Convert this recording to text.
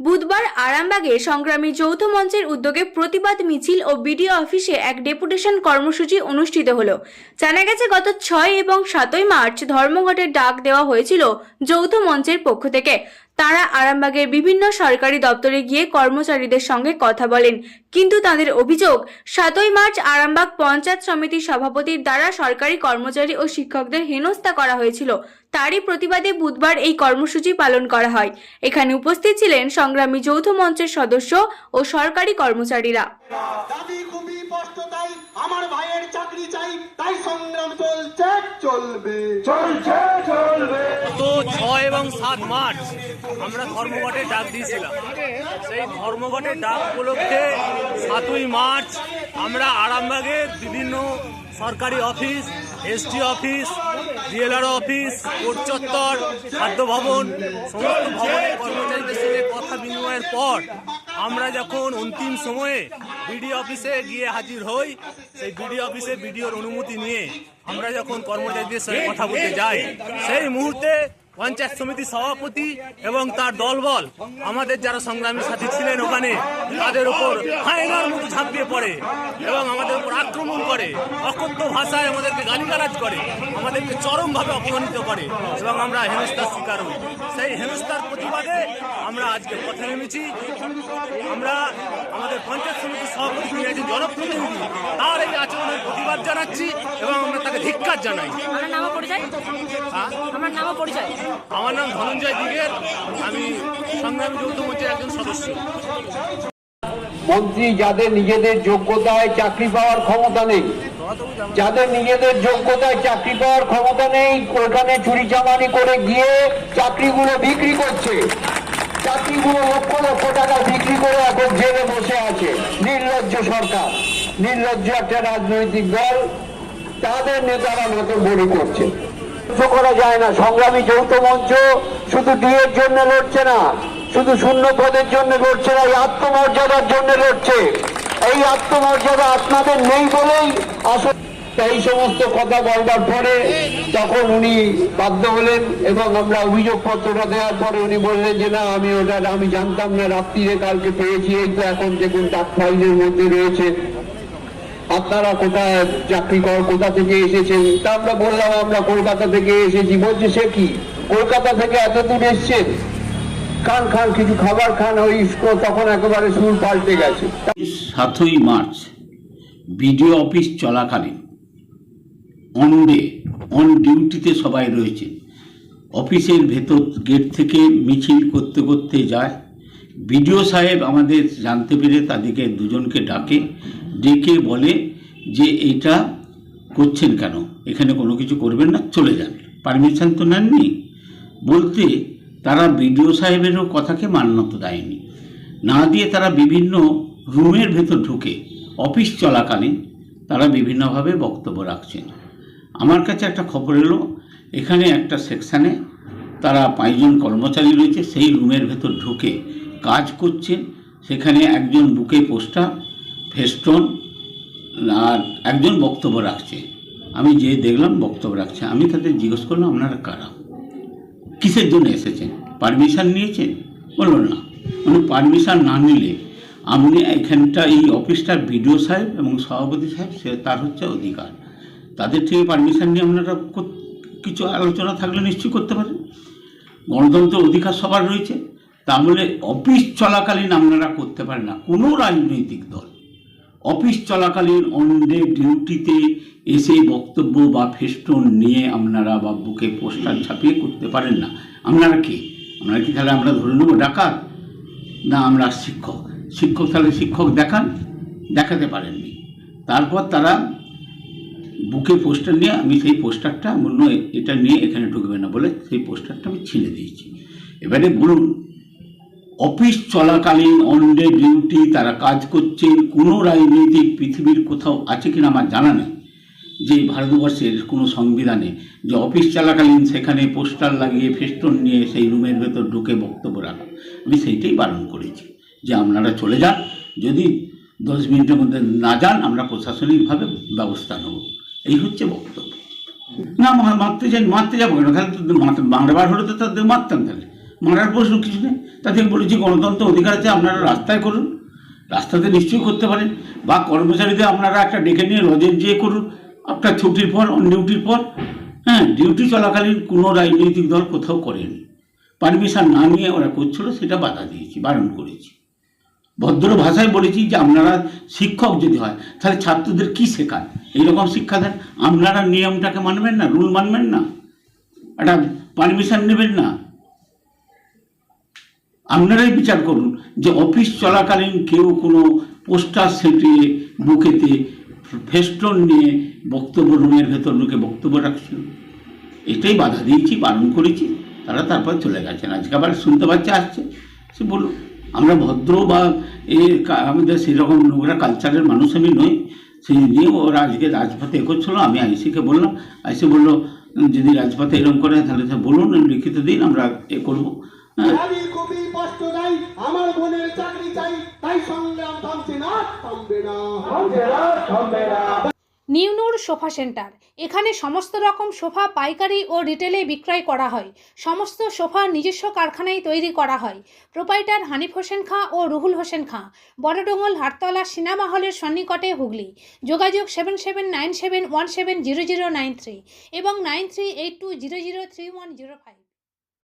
বুধবার আরামবাগে সংগ্রামী যৌথ মঞ্চের উদ্যোগে প্রতিবাদ মিছিল ও বিডিও অফিসে এক ডেপুটেশন কর্মসূচি অনুষ্ঠিত হল। জানা গেছে, গত ছয় এবং সাতই মার্চ ধর্মঘটের ডাক দেওয়া হয়েছিল যৌথ মঞ্চের পক্ষ থেকে। তারা আরামবাগের বিভিন্ন সরকারি দপ্তরে গিয়ে কর্মচারীদের সঙ্গে কথা বলেন। কিন্তু তাদের অভিযোগ, সাতই মার্চ আরামবাগ পঞ্চায়েত সমিতির সভাপতির দ্বারা সরকারি কর্মচারী ও শিক্ষকদের হেনস্থা করা হয়েছিল। তারই প্রতিবাদে বুধবার এই কর্মসূচি পালন করা হয়। এখানে উপস্থিত ছিলেন সংগ্রামী যৌথ মঞ্চের সদস্য ও সরকারি কর্মচারীরা। আমার ভাইয়ের চাকরি চাই তাই সংগ্রাম চলছে চলবে। চলছে চলবে। তো ছয় এবং সাত মার্চ আমরা ধর্মঘটের ডাক দিয়েছিলাম। সেই ধর্মঘটের ডাক উপলক্ষে সাতই মার্চ আমরা আরামবাগের বিভিন্ন সরকারি office ST office DLR office court চত্বর খাদ্য ভবন সমস্ত ভবনের কর্মচারীদের সাথে কথা বিনিময়ের পর আমরা যখন অন্তিম সময়ে বিডি অফিসে গিয়ে হাজির হই সেই বিডিও অফিসে বিডিওর অনুমতি নিয়ে আমরা যখন কর্মচারীদের সঙ্গে কথা বলতে যাই, সেই মুহূর্তে পঞ্চায়েত সমিতির সভাপতি এবং তার দলবল। আমাদের যারা সংগ্রামী সাথী ছিলেন ওখানে তাদের উপর হায়নার মতো ঝাঁপিয়ে পড়ে এবং আমাদের উপর আক্রমণ করে অকথ্য ভাষায় আমাদেরকে গালিগালাজ করে আমাদেরকে চরমভাবে অপমানিত করে এবং আমরা হেনস্থার শিকার হই। সেই হেনস্থার প্রতিবাদে আমরা আজকে পথে নেমেছি। আমরা আমাদের পঞ্চায়েত সমিতির সভাপতি একজন জনপ্রতিনিধি তার এই আচরণের প্রতিবাদ জানাচ্ছি এবং আমরা তাকে ধিক্কার জানাই। আমার নামও পরিচয়? হ্যাঁ? আমার নামও পরিচয়? আমার নাম ধনঞ্জয় দিগের আমি সংগ্রামী যৌথ মঞ্চের একজন সদস্য। মন্ত্রী যাদের নিজেদের যোগ্যতায় চাকরি পাওয়ার ক্ষমতা নেই, যাদের নিজেদের যোগ্যতায় চাকরি পাওয়ার ক্ষমতা নেই, ওখানে চুরি চামারি করে গিয়ে চাকরিগুলো বিক্রি করছে। চাকরিগুলো লক্ষ লক্ষ টাকা বিক্রি করে এখন জেলে বসে আছে। নির্লজ্জ সরকার, নির্লজ্জ একটা রাজনৈতিক দল, তাদের নেতারা মতো বড়ি করছে। করা যায় না। সংগ্রামী যৌথ মঞ্চ শুধু ডিএর জন্য লড়ছে না, শুধু শূন্য পদের জন্য লড়ছে না, এই আত্মমর্যাদার জন্য লড়ছে। এই আত্মমর্যাদা আপনাদের নেই বলেই আসলে এই সমস্ত কথা বলবার পরে তখন উনি বাধ্য হলেন এবং আমরা অভিযোগ পত্রটা দেওয়ার পরে উনি বললেন যে, না, আমি ওটা, আমি জানতাম না, রাত্রিরে কালকে পেয়েছি। এই তো এখন দেখুন, ডাক ফাইলের মধ্যে রয়েছে। আপনারা কোথায় চাকরি কর, কোথা থেকে এসেছেন? তা আমরা বললাম, আমরা কলকাতা থেকে এসেছি। বলছে, সে কি? কলকাতা থেকে এত দূর এসছেন? খান খান, কিছু খাবার খান, ওই তখন একেবারে সুর পাল্টে গেছে। সাতই মার্চ, বিডিও অফিস চলাকালীন অন ডে অন ডিউটিতে সবাই রয়েছে। অফিসের ভেতর গেট থেকে মিছিল করতে করতে যায়। বিডিও সাহেব আমাদের জানতে পেরে তাদেরকে দুজনকে ডাকে। ডেকে বলে যে এটা করছেন কেন? এখানে কোনো কিছু করবেন না, চলে যান। পারমিশন তো নেননি। বলতে তারা বিডিও সাহেবেরও কথাকে মান্যতা দেয়নি। না দিয়ে তারা বিভিন্ন রুমের ভেতর ঢুকে অফিস চলাকালীন তারা বিভিন্নভাবে বক্তব্য রাখছেন। আমার কাছে একটা খবর এলো, এখানে একটা সেকশানে তারা পাঁচজন কর্মচারী রয়েছে, সেই রুমের ভেতর ঢুকে কাজ করছেন। সেখানে একজন বুকে পোস্টার ফেস্টন আর একজন বক্তব্য রাখছে। আমি যে দেখলাম বক্তব্য রাখছে, আমি তাদের জিজ্ঞেস করলাম, আপনারা কারা? কিসের জন্য এসেছেন? পারমিশন নিয়েছেন? বলল, না। মানে পারমিশন না নিলে আপনি এখানটা, এই অফিসটার বিডিও সাহেব এবং সভাপতি সাহেব, সে তার হচ্ছে অধিকার। তাদের থেকে পারমিশন নিয়ে আপনারা কিছু আলোচনা থাকলে নিশ্চয়ই করতে পারেন। গণতন্ত্র অধিকার সবার রয়েছে। তাহলে অফিস চলাকালীন আপনারা করতে পারেন না। কোনো রাজনৈতিক দল অফিস চলাকালীন অন ডে ডিউটিতে এসে বক্তব্য বা ফেস্টন নিয়ে আপনারা বা বুকে পোস্টার ছাপিয়ে করতে পারেন না। আপনারা কি? আপনারা কি তাহলে আমরা ধরে নেব? ডাকাত? না, আমরা শিক্ষক। শিক্ষক তাহলে শিক্ষক দেখান। দেখাতে পারেননি। তারপর তারা বুকে পোস্টার নিয়ে, আমি সেই পোস্টারটা অন্য এটা নিয়ে এখানে ঢুকবে না বলে সেই পোস্টারটা আমি ছিঁড়ে দিয়েছি। এবারে বলুন অফিস চলাকালীন অন ডে ডিউটি তারা কাজ করছেন, কোনো রাজনৈতিক পৃথিবীর কোথাও আছে কিনা আমার জানা নেই। যে ভারতবর্ষের কোনো সংবিধানে যে অফিস চলাকালীন সেখানে পোস্টার লাগিয়ে ফেস্টন নিয়ে সেই রুমের ভেতর ঢুকে বক্তব্য রাখা, আমি সেইটাই বারণ করেছি। যে আপনারা চলে যান, যদি দশ মিনিটের মধ্যে না যান, আমরা প্রশাসনিকভাবে ব্যবস্থা নেব। এই হচ্ছে বক্তব্য। না মারতে যাই মারতে যাব কেন? তাহলে মারবার হলে তো তাদের মারতাম তাহলে। মারার প্রশ্ন কিছু নেই। তাদেরকে বলেছি গণতন্ত্র অধিকার আছে আপনারা রাস্তায় করুন, রাস্তাতে নিশ্চয়ই করতে পারেন, বা কর্মচারীদের আপনারা একটা ডেকে নিয়ে লজের যেয়ে করুন, আপনার ছুটির পর, অন ডিউটির পর হ্যাঁ ডিউটি চলাকালীন কোনো রাজনৈতিক দল কোথাও করেনি। পারমিশন না নিয়ে ওরা করছিল, সেটা বাধা দিয়েছি, বারণ করেছি। ভদ্র ভাষায় বলেছি যে আপনারা শিক্ষক যদি হয়, তাহলে ছাত্রদের কি শেখান? এইরকম শিক্ষা দেন। আপনারা নিয়মটাকে মানবেন না, রুল মানবেন না। একটা পারমিশন নেবেন না। আপনারাই বিচার করুন যে অফিস চলাকালীন কেউ কোনো পোস্টার সেটিয়ে বুকেতে ফেস্টন নিয়ে বক্তব্য রুমের ভেতর ঢুকে বক্তব্য রাখছিল এটাই বাধা দিয়েছি বারণ করেছি। তারা তারপর চলে গেছেন। আজকে আবার শুনতে পাচ্ছে, আসছে। সে বলুন আমরা ভদ্র বা এ কা- আমাদের সেরকম নোংরা কালচারের মানুষ আমি নই। সেই নিয়ে ওরা আজকে রাজপথে এগোচ্ছিল। আমি আইসিকে বললাম, আইসি বলল, যদি রাজপথে এরকম করে, তাহলে বলুন, লিখিত দিন আমরা এ করব। আমি খুবই কষ্ট চাই আমার বোনের চাকরি চাই তাই সংগ্রাম থামছে না থামবে না। থামবে না থামবে না। Newnoor sofa centre. এখানে সমস্ত রকম সোফা পাইকারি ও রিটেলে বিক্রয় করা হয়। সমস্ত সোফা নিজস্ব কারখানায় তৈরি করা হয়। প্রোপাইটার হানিফ হোসেন খাঁ ও রুহুল হোসেন খাঁ। বড়ডোঙ্গল হাটতলা সিনেমা হলের সন্নিকটে হুগলি। যোগাযোগ seven seven nine seven one seven zero zero nine three এবং nine three eight two zero zero three one zero five.